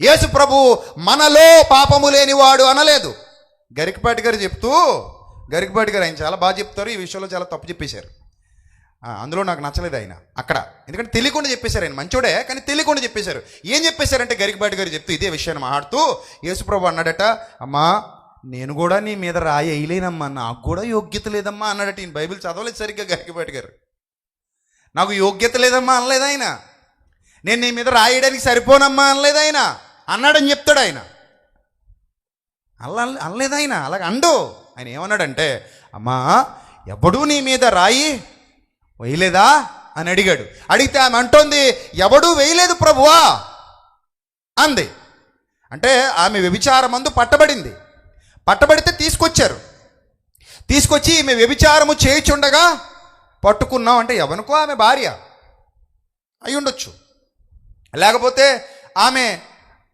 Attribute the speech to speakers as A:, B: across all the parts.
A: యేసు ప్రభు మనలో పాపము లేనివాడు అనలేదు. గరికపాటి గారు చెప్తూ గరికపాటి గారు ఆయన చాలా బాగా చెప్తారు ఈ విషయంలో చాలా తప్పు చెప్పేశారు. అందులో నాకు నచ్చలేదు ఆయన అక్కడ. ఎందుకంటే తెలియకుండా చెప్పేశారు ఆయన మంచోడే కానీ తెలియకుండా చెప్పేశారు. ఏం చెప్పేశారంటే గరికపాటి గారు చెప్తూ ఇదే విషయాన్ని మాట్లాడుతూ యేసుప్రభు అన్నాడట అమ్మా నేను కూడా నీ మీద రాయి వేయలేనమ్మా నాకు కూడా యోగ్యత లేదమ్మా అన్నాడట ఈయన. బైబిల్ చదవలేదు సరిగ్గా గరికపాటి గారు. నాకు యోగ్యత లేదమ్మా అనలేదు ఆయన. నేను నీ మీద రాయడానికి సరిపోనమ్మా అనలేదు ఆయన. అన్నాడని చెప్తాడు ఆయన. అల్ల అనలేదు ఆయన. అలాగ అండు. ఆయన ఏమన్నాడంటే అమ్మా ఎవడు నీ మీద రాయి వేయలేదా? అని అడిగాడు. అడిగితే ఆమె అంటోంది ఎవడూ వేయలేదు ప్రభువా? అంది. అంటే ఆమె వ్యభిచారమందు పట్టబడింది. పట్టబడితే తీసుకొచ్చారు. తీసుకొచ్చి ఈమె వ్యభిచారము చేయిచుండగా పట్టుకున్నాం అంటే ఎవనుకో ఆమె భార్య. అయి ఉండొచ్చు లేకపోతే ఆమె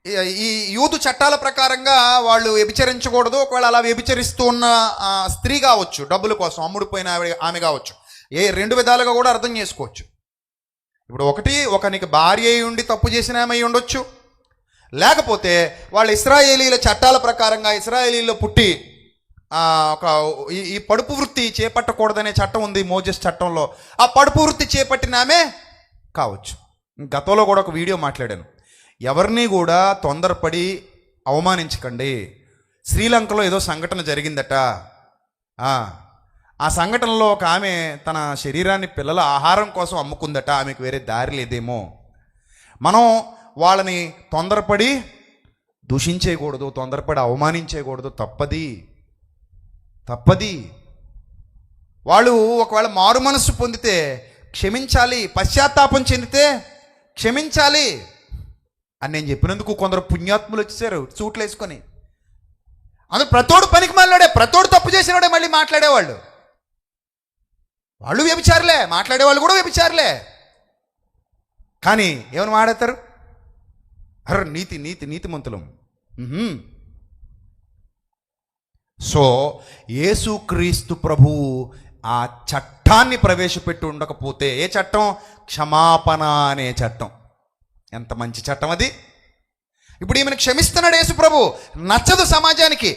A: ఈ- ఈ యూదు చట్టాల ప్రకారంగా వాళ్ళు వ్యభిచరించకూడదు. ఒకవేళ అలా వ్యభిచరిస్తూ ఉన్న స్త్రీ కావచ్చు డబ్బుల కోసం అమ్ముడిపోయిన ఆమె కావచ్చు. ఏ రెండు విధాలుగా కూడా అర్థం చేసుకోవచ్చు. ఇప్పుడు ఒకటి ఒకనికి భార్య అయి ఉండి తప్పు చేసిన ఆమె ఉండొచ్చు. లేకపోతే వాళ్ళు ఇస్రాయేలీల చట్టాల ప్రకారంగా ఇస్రాయేలీలో పుట్టి ఒక ఈ ఈ పడుపు వృత్తి చేపట్టకూడదనే చట్టం ఉంది మోజెస్ చట్టంలో. ఆ పడుపు వృత్తి చేపట్టిన ఆమె కావచ్చు. గతంలో కూడా ఒక వీడియో మాట్లాడాను. ఎవరిని కూడా తొందరపడి అవమానించకండి. శ్రీలంకలో ఏదో సంఘటన జరిగిందట. ఆ, సంఘటనలో ఒక ఆమె తన శరీరాన్ని పిల్లల ఆహారం కోసం అమ్ముకుందట. ఆమెకు వేరే దారి లేదేమో. మనం వాళ్ళని తొందరపడి దూషించేయకూడదు తొందరపడి అవమానించేయకూడదు. తప్పది. తప్పది. వాళ్ళు ఒకవేళ మారు మనస్సు పొందితే క్షమించాలి పశ్చాత్తాపం చెందితే క్షమించాలి. అని నేను చెప్పినందుకు కొందరు పుణ్యాత్ములు వచ్చేసారు సూట్లు వేసుకొని. అందుకు ప్రతోడు పనికి మాట్లాడే ప్రతోడు తప్పు చేసినాడే మళ్ళీ మాట్లాడేవాళ్ళు. వాళ్ళు వ్యభిచారులే మాట్లాడేవాళ్ళు కూడా వ్యభిచారులే. కానీ ఏమని మాట్లాడతారు? అర్ర నీతి నీతి నీతిమంతులం. మ్హూ. సో యేసుక్రీస్తు ప్రభువు ఆ చట్టాన్ని ప్రవేశపెట్టి ఉండకపోతే ఏ చట్టం? క్షమాపణ అనే చట్టం. ఎంత మంచి చట్టం అది? ఇప్పుడు ఈమెను క్షమిస్తున్నాడు యేసు ప్రభు నచ్చదు సమాజానికి.